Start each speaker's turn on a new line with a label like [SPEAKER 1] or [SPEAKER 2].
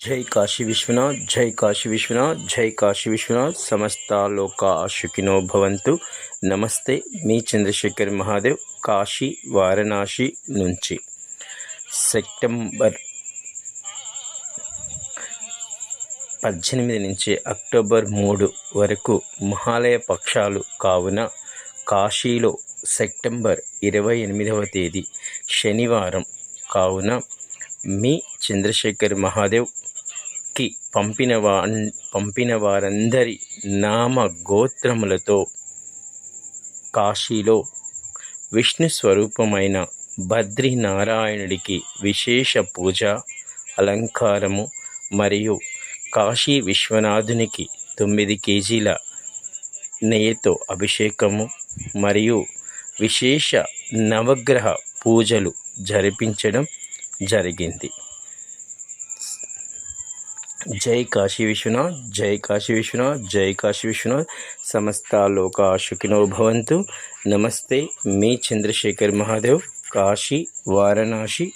[SPEAKER 1] జై కాశీ విశ్వనాథ్ జై కాశీ విశ్వనాథ్ జై కాశీ విశ్వనాథ్. సమస్త లోక భవంతు. నమస్తే మీ చంద్రశేఖర్ మహాదేవ్ కాశీ వారణాసి నుంచి. సెప్టెంబర్ పద్దెనిమిది నుంచి అక్టోబర్ మూడు వరకు మహాలయ పక్షాలు కావున కాశీలో సెప్టెంబర్ ఇరవై ఎనిమిదవ తేదీ శనివారం కావున మీ చంద్రశేఖర్ మహాదేవ్ కి పంపిన వా పంపిన వారందరి నామ గోత్రములతో కాశీలో విష్ణు స్వరూపమైన బద్రీనారాయణుడికి విశేష పూజ అలంకారము మరియు కాశీ విశ్వనాథునికి తొమ్మిది కేజీల నెయ్యితో అభిషేకము మరియు విశేష నవగ్రహ పూజలు జరిపించడం జరిగింది. జై కాశీ విశ్వనాథ్ జై కాశీ విశ్వనాథ్ జై కాశీ విశ్వనాథ్. సమస్త లోక సుఖినో భవంతు. నమస్తే మీ చంద్రశేఖర్ మహాదేవ్ కాశీ వారణాసి